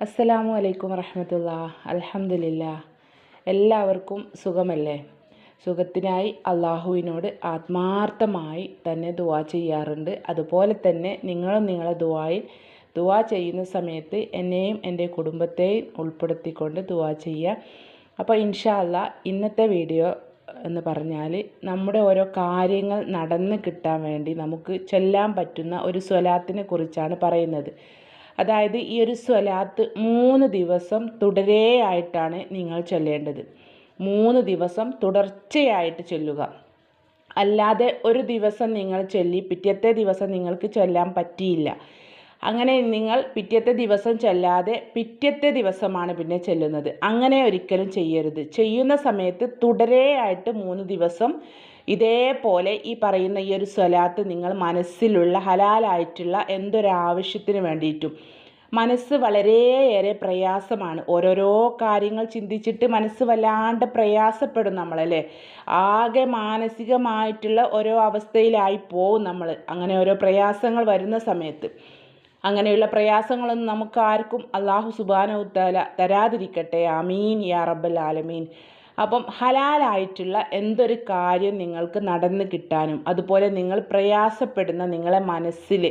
അസ്സലാമു അലൈക്കും വറഹമത്തുള്ള. അലഹമില്ല എല്ലാവർക്കും സുഖമല്ലേ? സുഖത്തിനായി അള്ളാഹുവിനോട് ആത്മാർത്ഥമായി തന്നെ ദുവാ ചെയ്യാറുണ്ട്. അതുപോലെ തന്നെ നിങ്ങളും നിങ്ങളെ ദുവായിൽ ദുവാ ചെയ്യുന്ന സമയത്ത് എന്നെയും എന്റെ കുടുംബത്തെയും ഉൾപ്പെടുത്തിക്കൊണ്ട് ദുവാ ചെയ്യുക. അപ്പോൾ ഇൻഷാല്ല ഇന്നത്തെ വീഡിയോ എന്ന് പറഞ്ഞാൽ നമ്മുടെ ഓരോ കാര്യങ്ങൾ നടന്ന് കിട്ടാൻ വേണ്ടി നമുക്ക് ചൊല്ലാൻ പറ്റുന്ന ഒരു സ്വലാത്തിനെ കുറിച്ചാണ് പറയുന്നത്. അതായത് ഈ ഒരു സ്വലാത്ത് മൂന്ന് ദിവസം തുടരെയായിട്ടാണ് നിങ്ങൾ ചൊല്ലേണ്ടത്. മൂന്ന് ദിവസം തുടർച്ചയായിട്ട് ചൊല്ലുക. അല്ലാതെ ഒരു ദിവസം നിങ്ങൾ ചൊല്ലി പിറ്റത്തെ ദിവസം നിങ്ങൾക്ക് ചൊല്ലാൻ പറ്റിയില്ല. അങ്ങനെ നിങ്ങൾ പിറ്റത്തെ ദിവസം ചൊല്ലാതെ പിറ്റത്തെ ദിവസമാണ് പിന്നെ ചെല്ലുന്നത്. അങ്ങനെ ഒരിക്കലും ചെയ്യരുത്. ചെയ്യുന്ന സമയത്ത് തുടരെയായിട്ട് മൂന്ന് ദിവസം ഇതേപോലെ ഈ പറയുന്ന ഈ ഒരു സ്വലാത്ത് നിങ്ങൾ മനസ്സിലുള്ള ഹലാലായിട്ടുള്ള എന്തൊരാവശ്യത്തിന് വേണ്ടിയിട്ടും. മനസ്സ് വളരെയേറെ പ്രയാസമാണ്. ഓരോരോ കാര്യങ്ങൾ ചിന്തിച്ചിട്ട് മനസ്സ് വല്ലാണ്ട് പ്രയാസപ്പെടും നമ്മളല്ലേ? ആകെ മാനസികമായിട്ടുള്ള ഓരോ അവസ്ഥയിലായി പോവും നമ്മൾ അങ്ങനെ ഓരോ പ്രയാസങ്ങൾ വരുന്ന സമയത്ത്. അങ്ങനെയുള്ള പ്രയാസങ്ങളൊന്നും നമുക്ക് ആർക്കും അള്ളാഹു സുബാനവുത്താല തരാതിരിക്കട്ടെ. അമീൻ യാ റബ്ബൽ ആലമീൻ. അപ്പം ഹലാലായിട്ടുള്ള എന്തൊരു കാര്യം നിങ്ങൾക്ക് നടന്നു കിട്ടാനും അതുപോലെ നിങ്ങൾ പ്രയാസപ്പെടുന്ന നിങ്ങളെ മനസ്സിൽ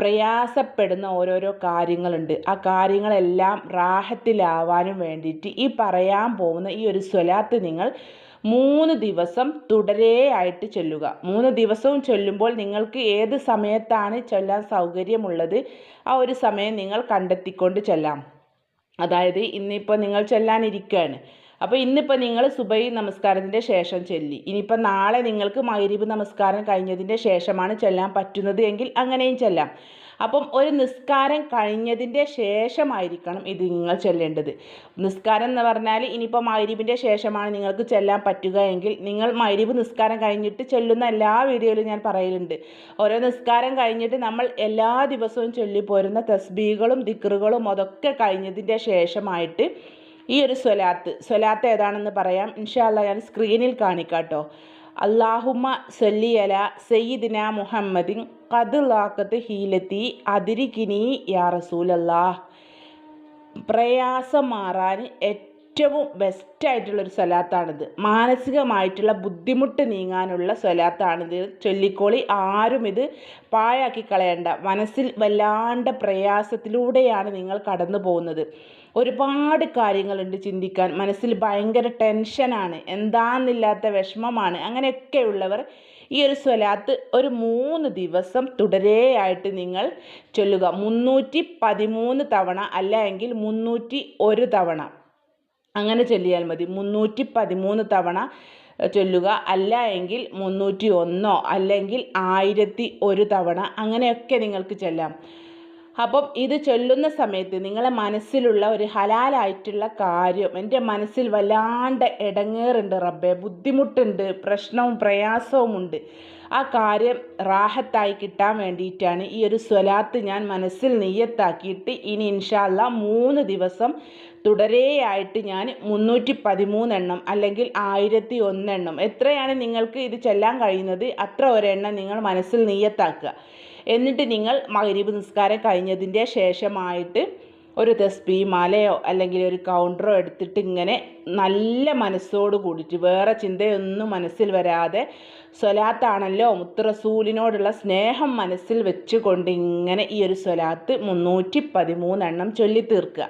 പ്രയാസപ്പെടുന്ന ഓരോരോ കാര്യങ്ങളുണ്ട്. ആ കാര്യങ്ങളെല്ലാം റാഹത്തിലാവാനും വേണ്ടിയിട്ട് ഈ പറയാൻ പോകുന്ന ഈ ഒരു സ്വലാത്ത് നിങ്ങൾ മൂന്ന് ദിവസം തുടരെയായിട്ട് ചൊല്ലുക. മൂന്ന് ദിവസവും ചൊല്ലുമ്പോൾ നിങ്ങൾക്ക് ഏത് സമയത്താണ് ചൊല്ലാൻ സൗകര്യമുള്ളത്? ആ ഒരു സമയം നിങ്ങൾ കണ്ടെത്തിക്കൊണ്ട് ചൊല്ലാം. അതായത് ഇന്നിപ്പോൾ നിങ്ങൾ ചൊല്ലാനിരിക്കുകയാണ് അപ്പോൾ ഇന്നിപ്പോൾ നിങ്ങൾ സുബൈ നമസ്കാരത്തിന്റെ ശേഷം ചെല്ലി. ഇനിയിപ്പോൾ നാളെ നിങ്ങൾക്ക് മൈരീബ് നമസ്കാരം കഴിഞ്ഞതിന്റെ ശേഷമാണ് ചെല്ലാൻ പറ്റുന്നത് എങ്കിൽ അങ്ങനെയും ചെല്ലാം. അപ്പം ഒരു നിസ്കാരം കഴിഞ്ഞതിന്റെ ശേഷമായിരിക്കണം ഇത് നിങ്ങൾ ചെല്ലേണ്ടത്. നിസ്കാരം എന്ന് പറഞ്ഞാൽ ഇനിയിപ്പോൾ മൈരീബിന്റെ ശേഷമാണ് നിങ്ങൾക്ക് ചെല്ലാൻ പറ്റുക എങ്കിൽ നിങ്ങൾ മൈരീബ് നിസ്കാരം കഴിഞ്ഞിട്ട് ചെല്ലുന്ന എല്ലാ വീഡിയോയിലും ഞാൻ പറയലുണ്ട്. ഓരോ നിസ്കാരം കഴിഞ്ഞിട്ട് നമ്മൾ എല്ലാ ദിവസവും ചൊല്ലി പോരുന്ന തസ്ബീകളും ദിക്റുകളും അതൊക്കെ കഴിഞ്ഞതിന്റെ ശേഷമായിട്ട് ഈ ഒരു സ്വലാത്ത് സ്വലാത്ത് ഏതാണെന്ന് പറയാം. ഇൻഷാല്ല ഞാൻ സ്ക്രീനിൽ കാണിക്കാട്ടോ. അള്ളാഹുമ്മ സല്ലിയല സയ്യിദിന മുഹമ്മദിൻ കതുലാക്കത്ത് ഹീലത്തി അതിരിക്കിനി യാ റസൂലല്ലാ പ്രയാസം മാറാൻ ഏറ്റവും ബെസ്റ്റായിട്ടുള്ളൊരു സ്വലാത്താണിത്. മാനസികമായിട്ടുള്ള ബുദ്ധിമുട്ട് നീങ്ങാനുള്ള സ്വലാത്താണിത്. ചൊല്ലിക്കോളി ആരും ഇത് പാഴാക്കി കളയണ്ട. മനസ്സിൽ വല്ലാണ്ട് പ്രയാസത്തിലൂടെയാണ് നിങ്ങൾ കടന്നു പോകുന്നത്. ഒരുപാട് കാര്യങ്ങളുണ്ട് ചിന്തിക്കാൻ. മനസ്സിൽ ഭയങ്കര ടെൻഷനാണ്. എന്താന്നില്ലാത്ത വിഷമമാണ്. അങ്ങനെയൊക്കെയുള്ളവർ ഈ ഒരു സ്വലാത്ത് ഒരു മൂന്ന് ദിവസം തുടരെയായിട്ട് നിങ്ങൾ ചൊല്ലുക. മുന്നൂറ്റി പതിമൂന്ന് തവണ അല്ല എങ്കിൽ മുന്നൂറ്റി ഒരു തവണ. അങ്ങനെ ചൊല്ലിയാൽ മതി. മുന്നൂറ്റി പതിമൂന്ന് തവണ ചൊല്ലുക. അല്ല എങ്കിൽ മുന്നൂറ്റി ഒന്നോ അല്ലെങ്കിൽ ആയിരത്തി ഒരു തവണ. അങ്ങനെയൊക്കെ നിങ്ങൾക്ക് ചൊല്ലാം. അപ്പം ഇത് ചൊല്ലുന്ന സമയത്ത് നിങ്ങളെ മനസ്സിലുള്ള ഒരു ഹലാലായിട്ടുള്ള കാര്യം എന്റെ മനസ്സിൽ വല്ലാണ്ട് ഇടങ്ങേറുണ്ട് റബ്ബെ. ബുദ്ധിമുട്ടുണ്ട് പ്രശ്നവും പ്രയാസവും ഉണ്ട് ആ കാര്യം റാഹത്തായി കിട്ടാൻ വേണ്ടിയിട്ടാണ് ഈ ഒരു സ്വലാത്ത് ഞാൻ മനസ്സിൽ നെയ്യത്താക്കിയിട്ട് ഇനി ഇൻഷാല്ല മൂന്ന് ദിവസം തുടരെയായിട്ട് ഞാൻ മുന്നൂറ്റി പതിമൂന്നെണ്ണം അല്ലെങ്കിൽ ആയിരത്തി ഒന്നെണ്ണം എത്രയാണ് നിങ്ങൾക്ക് ഇത് ചെല്ലാൻ കഴിയുന്നത്? അത്ര ഒരെണ്ണം നിങ്ങൾ മനസ്സിൽ നീയത്താക്കുക എന്നിട്ട് നിങ്ങൾ മകരീബ് നിസ്കാരം കഴിഞ്ഞതിന്റെ ശേഷമായിട്ട് ഒരു തസ്ബി മാലയോ അല്ലെങ്കിൽ ഒരു കൗണ്ടറോ എടുത്തിട്ട് ഇങ്ങനെ നല്ല മനസ്സോട് കൂടിയിട്ട് വേറെ ചിന്തയൊന്നും മനസ്സിൽ വരാതെ സ്വലാത്താണല്ലോ മുത്തറസൂലിനോടുള്ള സ്നേഹം മനസ്സിൽ വെച്ചുകൊണ്ട് ഇങ്ങനെ ഈ ഒരു സ്വലാത്ത് മുന്നൂറ്റി പതിമൂന്നെണ്ണം ചൊല്ലി തീർക്കുക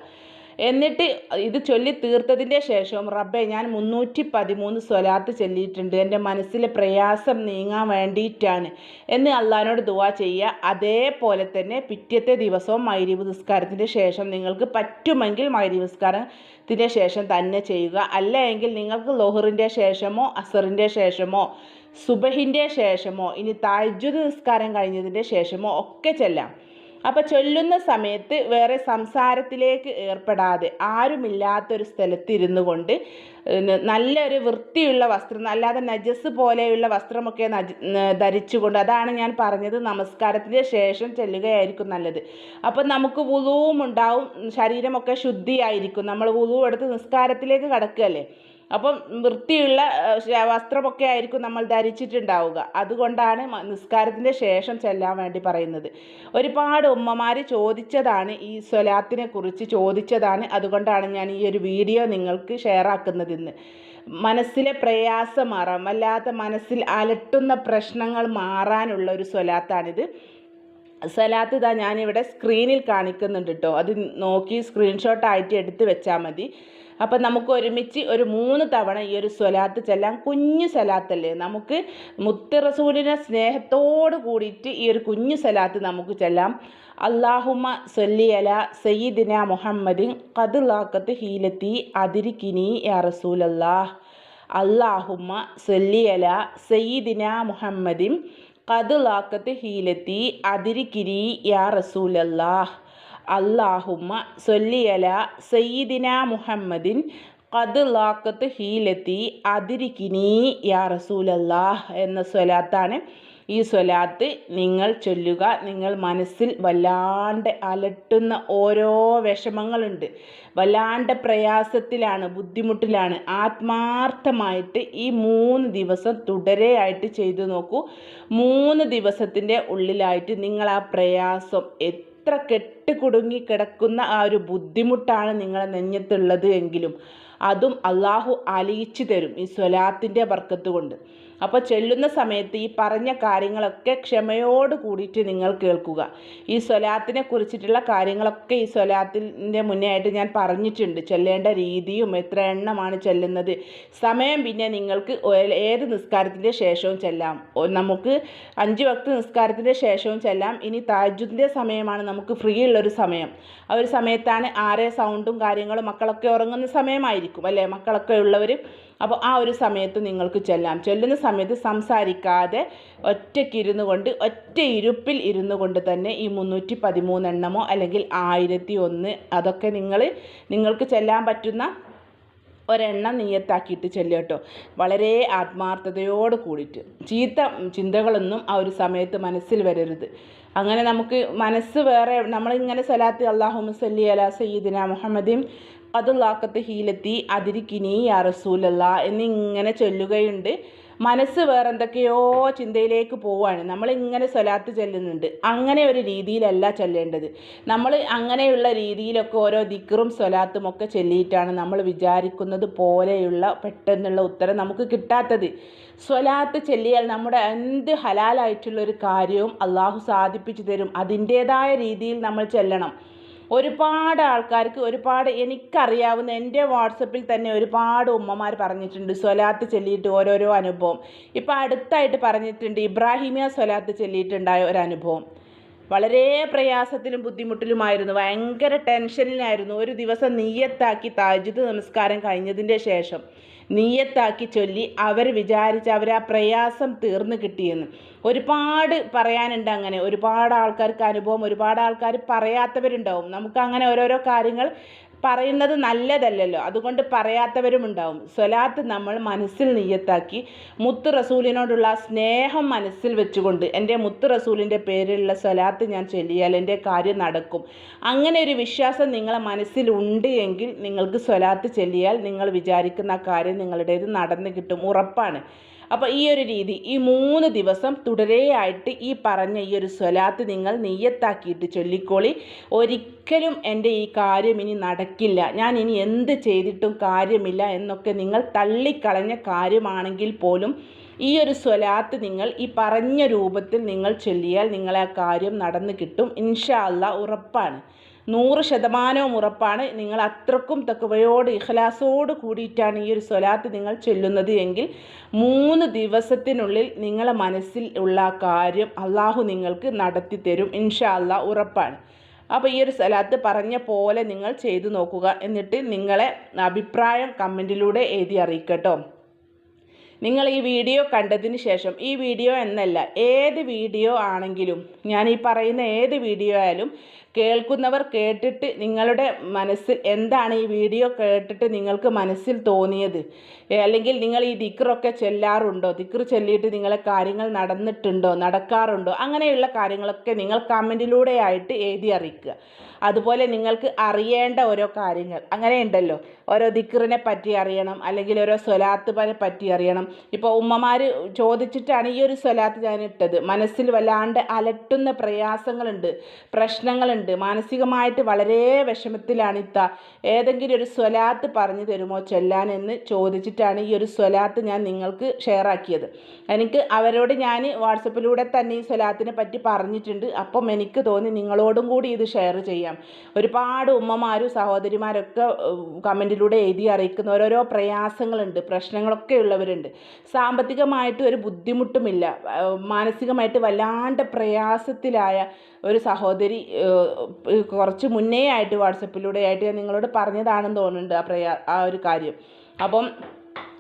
എന്നിട്ട് ഇത് ചൊല്ലി തീർത്തതിന്റെ ശേഷവും റബ്ബെ ഞാൻ മുന്നൂറ്റി പതിമൂന്ന് സ്വലാത്ത് ചൊല്ലിയിട്ടുണ്ട്. എന്റെ മനസ്സിലെ പ്രയാസം നീങ്ങാൻ വേണ്ടിയിട്ടാണ് എന്ന് അള്ളഹാനോട് ദുവാ ചെയ്യുക. അതേപോലെ തന്നെ പിറ്റത്തെ ദിവസവും മൈരീവ് നിസ്കാരത്തിന്റെ ശേഷം നിങ്ങൾക്ക് പറ്റുമെങ്കിൽ മൈരീവ് നിസ്കാരത്തിന്റെ ശേഷം തന്നെ ചെയ്യുക. അല്ല എങ്കിൽ നിങ്ങൾക്ക് ലോഹറിന്റെ ശേഷമോ അസറിന്റെ ശേഷമോ സുബഹിന്റെ ശേഷമോ ഇനി താജ്ജുദ് നിസ്കാരം കഴിഞ്ഞതിന്റെ ശേഷമോ ഒക്കെ ചെല്ലാം. അപ്പോൾ ചൊല്ലുന്ന സമയത്ത് വേറെ സംസാരത്തിലേക്ക് ഏർപ്പെടാതെ ആരുമില്ലാത്തൊരു സ്ഥലത്തിരുന്നു കൊണ്ട് നല്ലൊരു വൃത്തിയുള്ള വസ്ത്രം അല്ലാതെ നജസ് പോലെയുള്ള വസ്ത്രമൊക്കെ ധരിച്ചുകൊണ്ട് അതാണ് ഞാൻ പറഞ്ഞത് നമസ്കാരത്തിന് ശേഷം ചെല്ലുകയായിരിക്കും നല്ലത്. അപ്പം നമുക്ക് വുളുവും ഉണ്ടാവും ശരീരമൊക്കെ ശുദ്ധിയായിരിക്കും നമ്മൾ വുളു എടുത്ത് നിസ്കാരത്തിലേക്ക് കടക്കുകയല്ലേ? അപ്പം വൃത്തിയുള്ള വസ്ത്രമൊക്കെ ആയിരിക്കും നമ്മൾ ധരിച്ചിട്ടുണ്ടാവുക. അതുകൊണ്ടാണ് നിസ്കാരത്തിന്റെ ശേഷം ചെല്ലാൻ വേണ്ടി പറയുന്നത്. ഒരുപാട് ഉമ്മമാർ ചോദിച്ചതാണ് ഈ സ്വലാത്തിനെ കുറിച്ച് ചോദിച്ചതാണ് അതുകൊണ്ടാണ് ഞാൻ ഈ ഒരു വീഡിയോ നിങ്ങൾക്ക് ഷെയർ ആക്കുന്നത് ഇന്ന് മനസ്സിലെ പ്രയാസം മാറാം വല്ലാത്ത മനസ്സിൽ അലട്ടുന്ന പ്രശ്നങ്ങൾ മാറാനുള്ള ഒരു സ്വലാത്താണിത്. സലാത്ത് ഇതാ ഞാനിവിടെ സ്ക്രീനിൽ കാണിക്കുന്നുണ്ട് കേട്ടോ അത് നോക്കി സ്ക്രീൻഷോട്ട് ആയിട്ട് എടുത്ത് വെച്ചാൽ മതി. അപ്പം നമുക്ക് ഒരുമിച്ച് ഒരു മൂന്ന് തവണ ഈ ഒരു സ്വലാത്ത് ചെല്ലാൻ കുഞ്ഞു സ്വലാത്തല്ലേ? നമുക്ക് മുത്ത് റസൂലിനെ സ്നേഹത്തോട് കൂടിയിട്ട് ഈ ഒരു കുഞ്ഞു സ്വലാത്ത് നമുക്ക് ചെല്ലാം. അള്ളാഹുമ സൊല്ലിയല സയ്യിദിന മുഹമ്മദിൻ കതുലാക്കത്ത് ഹീലത്തി അതിരിക്കിനി യാ റസൂലല്ലാഹ്. അള്ളാഹുമ്മ സൊല്ലിയല സയ്യിദിന മുഹമ്മദിൻ കതുലാക്കത്ത് ഹീലത്തി അതിരിക്കിരി യാ റസൂലല്ലാഹ്. അള്ളാഹുമ്മ സൊല്ലിയല സയ്യിദിന മുഹമ്മദിൻ കത് ലാക്കത്ത് ഹീലെത്തി അതിരിക്കിനി യാ റസൂലല്ലാഹ് എന്ന സ്വലാത്താണ്. ഈ സ്വലാത്ത് നിങ്ങൾ ചൊല്ലുക നിങ്ങൾ മനസ്സിൽ വല്ലാണ്ട് അലട്ടുന്ന ഓരോ വിഷമങ്ങളുണ്ട്. വല്ലാണ്ട് പ്രയാസത്തിലാണ് ബുദ്ധിമുട്ടിലാണ്. ആത്മാർത്ഥമായിട്ട് ഈ മൂന്ന് ദിവസം തുടരെയായിട്ട് ചെയ്തു നോക്കൂ. മൂന്ന് ദിവസത്തിന്റെ ഉള്ളിലായിട്ട് നിങ്ങൾ ആ പ്രയാസം എത്ര കെട്ടുകുടുങ്ങി കിടക്കുന്ന ആ ഒരു ബുദ്ധിമുട്ടാണ് നിങ്ങളെ നെഞ്ഞത്തുള്ളത് എങ്കിലും. അതും അള്ളാഹു അലിയിച്ചു തരും ഈ സ്വലാത്തിന്റെ ബർക്കത്ത് കൊണ്ട്. അപ്പോൾ ചെല്ലുന്ന സമയത്ത് ഈ പറഞ്ഞ കാര്യങ്ങളൊക്കെ ക്ഷമയോട് കൂടിയിട്ട് നിങ്ങൾ കേൾക്കുക. ഈ സ്വലാത്തിനെ കുറിച്ചിട്ടുള്ള കാര്യങ്ങളൊക്കെ ഈ സ്വലാത്തിന്റെ മുന്നേ ആയിട്ട് ഞാൻ പറഞ്ഞിട്ടുണ്ട്. ചെല്ലേണ്ട രീതിയും എത്ര എണ്ണമാണ് ചെല്ലുന്നത്. സമയം പിന്നെ നിങ്ങൾക്ക് ഏത് നിസ്കാരത്തിന്റെ ശേഷവും ചെല്ലാം. നമുക്ക് അഞ്ച് വക്ത നിസ്കാരത്തിന്റെ ശേഷവും ചെല്ലാം. ഇനി താജുദിന്റെ സമയമാണ് നമുക്ക് ഫ്രീ ഉള്ളൊരു സമയം. ആ ഒരു സമയത്താണ് ആരെ സൗണ്ടും കാര്യങ്ങളും മക്കളൊക്കെ ഉറങ്ങുന്ന സമയമായിരിക്കും അല്ലേ? മക്കളൊക്കെ ഉള്ളവർ അപ്പോൾ ആ ഒരു സമയത്ത് നിങ്ങൾക്ക് ചെല്ലാം. ചെല്ലുന്ന സമയത്ത് സംസാരിക്കാതെ ഒറ്റയ്ക്ക് ഇരുന്നു കൊണ്ട് ഒറ്റ ഇരുപ്പിൽ ഇരുന്നു കൊണ്ട് തന്നെ ഈ മുന്നൂറ്റി പതിമൂന്നെണ്ണമോ അല്ലെങ്കിൽ ആയിരത്തി ഒന്ന് അതൊക്കെ നിങ്ങൾ നിങ്ങൾക്ക് ചെല്ലാൻ പറ്റുന്ന ഒരെണ്ണം നീയത്താക്കിയിട്ട് ചെല്ലുക വളരെ ആത്മാർത്ഥതയോട് കൂടിയിട്ട്. ചീത്ത ചിന്തകളൊന്നും ആ ഒരു സമയത്ത് മനസ്സിൽ വരരുത്. അങ്ങനെ നമുക്ക് മനസ്സ് വേറെ നമ്മളിങ്ങനെ സലാത്ത് അള്ളാഹു മുസല്ലി അല സയ്യിദിന മുഹമ്മദിൻ അതുല്ലാക്കത്ത് ഹീലെത്തി അതിരിക്കിനി യാ എന്നിങ്ങനെ ചൊല്ലുകയുണ്ട്. മനസ്സ് വേറെന്തൊക്കെയോ ചിന്തയിലേക്ക് പോവാണ്. നമ്മളിങ്ങനെ സ്വലാത്ത് ചെല്ലുന്നുണ്ട്. അങ്ങനെ ഒരു രീതിയിലല്ല ചെല്ലേണ്ടത്. നമ്മൾ അങ്ങനെയുള്ള രീതിയിലൊക്കെ ഓരോ ദിക്കറും സ്വലാത്തും ഒക്കെ ചെല്ലിയിട്ടാണ് നമ്മൾ വിചാരിക്കുന്നത് പോലെയുള്ള പെട്ടെന്നുള്ള ഉത്തരം നമുക്ക് കിട്ടാത്തത്. സ്വലാത്ത് ചെല്ലിയാൽ നമ്മുടെ എന്ത് ഹലാലായിട്ടുള്ളൊരു കാര്യവും അള്ളാഹു സാധിപ്പിച്ചു തരും. അതിന്റേതായ രീതിയിൽ നമ്മൾ ചെല്ലണം. ഒരുപാട് ആൾക്കാർക്ക് ഒരുപാട് എനിക്കറിയാവുന്ന എന്റെ വാട്സപ്പിൽ തന്നെ ഒരുപാട് ഉമ്മമാർ പറഞ്ഞിട്ടുണ്ട് സ്വലാത്ത് ചൊല്ലിയിട്ട് ഓരോരോ അനുഭവം. ഇപ്പോൾ അടുത്തായിട്ട് പറഞ്ഞിട്ടുണ്ട് ഇബ്രാഹിമിയ സ്വലാത്ത് ചൊല്ലിയിട്ടുണ്ടായ ഒരു അനുഭവം. വളരെ പ്രയാസത്തിലും ബുദ്ധിമുട്ടിലുമായിരുന്നു. ഭയങ്കര ടെൻഷനിലായിരുന്നു. ഒരു ദിവസം നീയത്താക്കി താജുദ് നമസ്കാരം കഴിഞ്ഞതിന്റെ ശേഷം. നീയത്താക്കി ചൊല്ലി അവർ വിചാരിച്ച് അവർ ആ പ്രയാസം തീർന്നു കിട്ടിയെന്ന്. ഒരുപാട് പറയാനുണ്ട് അങ്ങനെ. ഒരുപാട് ആൾക്കാർക്ക് അനുഭവം ഒരുപാട് ആൾക്കാർ പറയാത്തവരുണ്ടാവും. നമുക്ക് അങ്ങനെ ഓരോരോ കാര്യങ്ങൾ പറയുന്നത് നല്ലതല്ലല്ലോ. അതുകൊണ്ട് പറയാത്തവരും ഉണ്ടാവും. സ്വലാത്ത് നമ്മൾ മനസ്സിൽ നിയ്യത്താക്കി മുത്ത് റസൂലിനോടുള്ള സ്നേഹം മനസ്സിൽ വെച്ചുകൊണ്ട് എന്റെ മുത്ത് റസൂലിന്റെ പേരിലുള്ള സ്വലാത്ത് ഞാൻ ചൊല്ലിയാൽ എന്റെ കാര്യം നടക്കും. അങ്ങനെ ഒരു വിശ്വാസം നിങ്ങളെ മനസ്സിലുണ്ട് എങ്കിൽ നിങ്ങൾക്ക് സ്വലാത്ത് ചൊല്ലിയാൽ നിങ്ങൾ വിചാരിക്കുന്ന കാര്യം നിങ്ങളുടേത് നടന്നു കിട്ടും. ഉറപ്പാണ്. അപ്പോൾ ഈ ഒരു രീതി ഈ മൂന്ന് ദിവസം തുടരെയായിട്ട് ഈ പറഞ്ഞ ഈ ഒരു സ്വലാത്ത് നിങ്ങൾ നെയ്യത്താക്കിയിട്ട് ചൊല്ലിക്കോളി. ഒരിക്കലും എന്റെ ഈ കാര്യം ഇനി നടക്കില്ല. ഞാൻ ഇനി എന്ത് ചെയ്തിട്ടും കാര്യമില്ല എന്നൊക്കെ നിങ്ങൾ തള്ളിക്കളഞ്ഞ കാര്യമാണെങ്കിൽ പോലും ഈ ഒരു സ്വലാത്ത് നിങ്ങൾ ഈ പറഞ്ഞ രൂപത്തിൽ നിങ്ങൾ ചൊല്ലിയാൽ നിങ്ങളെ ആ കാര്യം നടന്നു കിട്ടും. ഇൻഷാ അല്ലാ ഉറപ്പാണ്. നൂറ് ശതമാനവും ഉറപ്പാണ്. നിങ്ങൾ അത്രക്കും തക്കവയോട് ഇഖലാസോട് കൂടിയിട്ടാണ് ഈ ഒരു സ്വലാത്ത് നിങ്ങൾ ചൊല്ലുന്നത് എങ്കിൽ മൂന്ന് ദിവസത്തിനുള്ളിൽ നിങ്ങളെ മനസ്സിൽ ഉള്ള കാര്യം അള്ളാഹു നിങ്ങൾക്ക് നടത്തി തരും. ഇൻഷാ അല്ലാ ഉറപ്പാണ്. അപ്പോൾ ഈ ഒരു സ്ഥലത്ത് പറഞ്ഞ പോലെ നിങ്ങൾ ചെയ്തു നോക്കുക. എന്നിട്ട് നിങ്ങളെ അഭിപ്രായം കമന്റിലൂടെ എഴുതി അറിയിക്കട്ടോ. നിങ്ങൾ ഈ വീഡിയോ കണ്ടതിന് ശേഷം ഈ വീഡിയോ എന്നല്ല ഏത് വീഡിയോ ആണെങ്കിലും ഞാൻ ഈ പറയുന്ന ഏത് വീഡിയോ ആയാലും കേൾക്കുന്നവർ കേട്ടിട്ട് നിങ്ങളുടെ മനസ്സിൽ എന്താണ് ഈ വീഡിയോ കേട്ടിട്ട് നിങ്ങൾക്ക് മനസ്സിൽ തോന്നിയത്? അല്ലെങ്കിൽ നിങ്ങൾ ഈ ദിക്റൊക്കെ ചെല്ലാറുണ്ടോ? ദിക്ർ ചെല്ലിയിട്ട് നിങ്ങളെ കാര്യങ്ങൾ നടന്നിട്ടുണ്ടോ? നടക്കാറുണ്ടോ? അങ്ങനെയുള്ള കാര്യങ്ങളൊക്കെ നിങ്ങൾ കമന്റിലൂടെ ആയിട്ട് എഴുതി അറിയിക്കുക. അതുപോലെ നിങ്ങൾക്ക് അറിയേണ്ട ഓരോ കാര്യങ്ങൾ. അങ്ങനെയുണ്ടല്ലോ. ഓരോ ദിക്റിനെ പറ്റി അറിയണം അല്ലെങ്കിൽ ഓരോ സ്വലാത്തുനെ പറ്റി അറിയണം. ഇപ്പോൾ ഉമ്മമാർ ചോദിച്ചിട്ടാണ് ഈ ഒരു സ്വലാത്ത് ഞാൻ ഇട്ടത്. മനസ്സിൽ വല്ലാണ്ട് അലട്ടുന്ന പ്രയാസങ്ങളുണ്ട് പ്രശ്നങ്ങളുണ്ട്. മാനസികമായിട്ട് വളരെ വിഷമത്തിലാണ് ഇത്ത. ഏതെങ്കിലും ഒരു സ്വലാത്ത് പറഞ്ഞു തരുമോ ചൊല്ലാൻ എന്ന് ചോദിച്ചിട്ടാണ് ഈ ഒരു സ്വലാത്ത് ഞാൻ നിങ്ങൾക്ക് ഷെയർ ആക്കിയത്. എനിക്ക് അവരോട് ഞാൻ വാട്സപ്പിലൂടെ തന്നെ ഈ സ്വലാത്തിനെ പറ്റി പറഞ്ഞിട്ടുണ്ട്. അപ്പം എനിക്ക് തോന്നി നിങ്ങളോടും കൂടി ഇത് ഷെയർ ചെയ്യാം. ഒരുപാട് ഉമ്മമാരും സഹോദരിമാരൊക്കെ കമന്റിലൂടെ എഴുതി അറിയിക്കുന്ന ഓരോരോ പ്രയാസങ്ങളുണ്ട് പ്രശ്നങ്ങളൊക്കെ ഉള്ളവരുണ്ട്. സാമ്പത്തികമായിട്ട് ഒരു ബുദ്ധിമുട്ടുമില്ല. മാനസികമായിട്ട് വല്ലാണ്ട് പ്രയാസത്തിലായ ഒരു സഹോദരി കുറച്ച് മുന്നേ ആയിട്ട് വാട്സപ്പിലൂടെ ആയിട്ട് ഞാൻ നിങ്ങളോട് പറഞ്ഞതാണെന്ന് തോന്നുന്നുണ്ട് ആ പ്രയാ ആ ഒരു കാര്യം. അപ്പം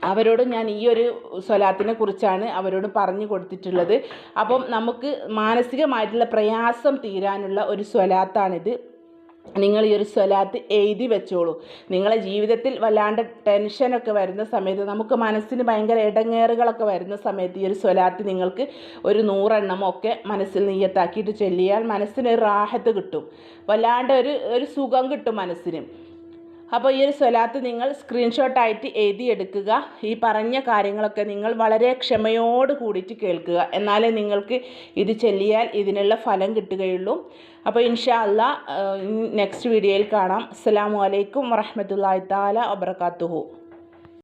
അവരോട് ഞാൻ ഈ ഒരു സ്വലാത്തിനെ കുറിച്ചാണ് അവരോട് പറഞ്ഞു കൊടുത്തിട്ടുള്ളത്. അപ്പം നമുക്ക് മാനസികമായിട്ടുള്ള പ്രയാസം തീരാനുള്ള ഒരു സ്വലാത്താണിത്. നിങ്ങൾ ഈ ഒരു സ്വലാത്ത് എഴുതി വെച്ചോളൂ. നിങ്ങളെ ജീവിതത്തിൽ വല്ലാണ്ട് ടെൻഷനൊക്കെ വരുന്ന സമയത്ത് നമുക്ക് മനസ്സിന് ഭയങ്കര ഇടങ്ങേറുകളൊക്കെ വരുന്ന സമയത്ത് ഈ ഒരു സ്വലാത്ത് നിങ്ങൾക്ക് ഒരു നൂറെണ്ണമൊക്കെ മനസ്സിൽ നീയത്താക്കിയിട്ട് ചൊല്ലിയാൽ മനസ്സിന് ഒരു റാഹത്ത് കിട്ടും. വല്ലാണ്ട് ഒരു ഒരു സുഖം കിട്ടും മനസ്സിന്. അപ്പോൾ ഈ ഒരു സ്വലാത്ത് നിങ്ങൾ സ്ക്രീൻഷോട്ടായിട്ട് എഴുതിയെടുക്കുക. ഈ പറഞ്ഞ കാര്യങ്ങളൊക്കെ നിങ്ങൾ വളരെ ക്ഷമയോട് കൂടിയിട്ട് കേൾക്കുക. എന്നാലേ നിങ്ങൾക്ക് ഇത് ചെല്ലിയാൽ ഇതിനുള്ള ഫലം കിട്ടുകയുള്ളൂ. അപ്പോൾ ഇൻഷാ അല്ല നെക്സ്റ്റ് വീഡിയോയിൽ കാണാം. അസ്സാം വലൈക്കും വറഹമത്തല്ലാ താല വബർക്കാത്തുഹു